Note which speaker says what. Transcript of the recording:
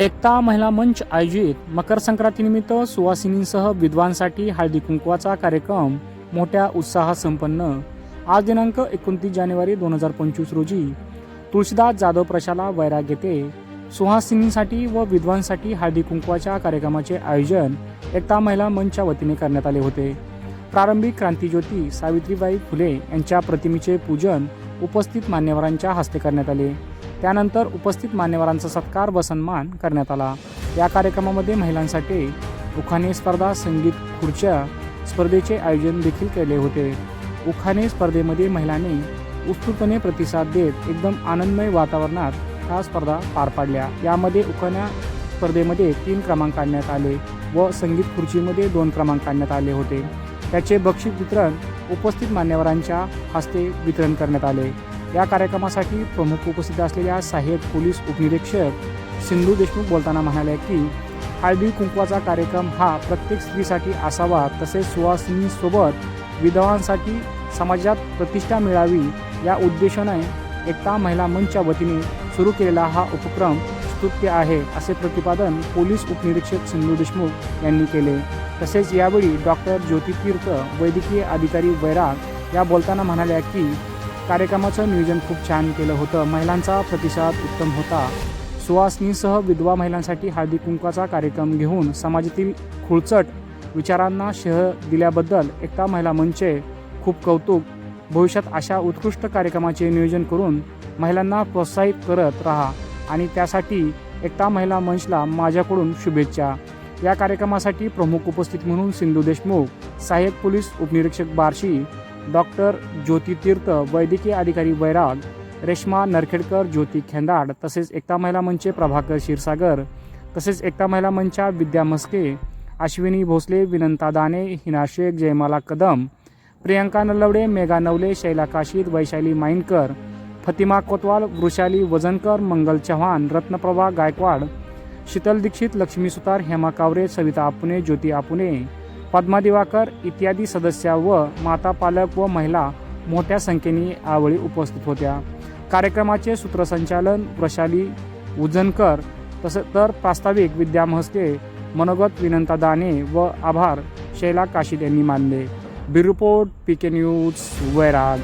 Speaker 1: एकता महिला मंच आयोजित मकर संक्रांतीनिमित्त सुवासिनींसह विद्वांसाठी हळदी कुंकवाचा कार्यक्रम मोठ्या उत्साहात संपन्न आज दिनांक एकोणतीस जानेवारी दोन हजार पंचवीस रोजी तुळशीदास जाधव प्रशाला वैराग येथे सुहासिनींसाठी व विद्वांसाठी हळदी कुंकवाच्या कार्यक्रमाचे आयोजन एकता महिला मंचच्या वतीने करण्यात आले होते. प्रारंभिक क्रांतीज्योती सावित्रीबाई फुले यांच्या प्रतिमेचे पूजन उपस्थित मान्यवरांच्या हस्ते करण्यात आले. त्यानंतर उपस्थित मान्यवरांचा सत्कार व सन्मान करण्यात आला. या कार्यक्रमामध्ये महिलांसाठी उखाणे स्पर्धा संगीत खुर्च्या स्पर्धेचे आयोजन देखील केले होते. उखाणे स्पर्धेमध्ये महिलांनी उत्स्फूर्तपणे प्रतिसाद देत एकदम आनंदमय वातावरणात ह्या स्पर्धा पार पाडल्या. यामध्ये उखाण्या स्पर्धेमध्ये तीन क्रमांक काढण्यात आले व संगीत खुर्चीमध्ये दोन क्रमांक काढण्यात आले होते. त्याचे बक्षीस वितरण उपस्थित मान्यवरांच्या हस्ते वितरण करण्यात आले. या कार्यक्रमासाठी प्रमुख उपस्थित असलेल्या सहाय्यक पोलीस उपनिरीक्षक सिंधू देशमुख बोलताना म्हणाल्या की हळदी कुंकवाचा कार्यक्रम हा प्रत्येक स्त्रीसाठी असावा तसेच सुवासिनीसोबत विधवांसाठी समाजात प्रतिष्ठा मिळावी या उद्देशाने एकता महिला मंचच्या वतीने सुरू केलेला हा उपक्रम स्तुत्य आहे असे प्रतिपादन पोलीस उपनिरीक्षक सिंधू देशमुख यांनी केले. तसेच यावेळी डॉक्टर ज्योती तीर्थ वैद्यकीय अधिकारी वैराग या बोलताना म्हणाल्या की कार्यक्रमाचं नियोजन खूप छान केलं होतं. महिलांचा प्रतिसाद उत्तम होता. सुवासनीसह विधवा महिलांसाठी हळदी कुंकवाचा कार्यक्रम घेऊन समाजातील खुळचट विचारांना शह दिल्याबद्दल एकता महिला मंचे खूप कौतुक. भविष्यात अशा उत्कृष्ट कार्यक्रमाचे नियोजन करून महिलांना प्रोत्साहित करत राहा आणि त्यासाठी एकता महिला मंचला माझ्याकडून शुभेच्छा. या कार्यक्रमासाठी प्रमुख उपस्थित म्हणून सिंधू देशमुख सहाय्यक पोलीस उपनिरीक्षक बार्शी डॉक्टर ज्योती तीर्थ वैद्यकीय अधिकारी वैराग रेश्मा नरखेडकर ज्योती खेंदाड तसेच एकता महिला मंचचे प्रभाकर क्षीरसागर तसेच एकता महिला मंचच्या विद्या मस्के अश्विनी भोसले विनंता दाने हिना शेख जयमाला कदम प्रियंका नलवडे मेघा नवले शैला काशीद वैशाली माइनकर फतिमा कोतवाल वृषाली वजनकर मंगल चव्हाण रत्नप्रभा गायकवाड शीतल दीक्षित लक्ष्मी सुतार हेमा कावरे सविता आपुने ज्योती आपुने पद्मा दिवाकर इत्यादी सदस्या व माता पालक व महिला मोठ्या संख्येने यावेळी उपस्थित होत्या. कार्यक्रमाचे सूत्रसंचालन वृषाली उजनकर तसं तर प्रास्ताविक विद्यामहस्ते मनोगत विनंता दाने व आभार शैला काशीद यांनी मानले. Bureau report P K news Vairag.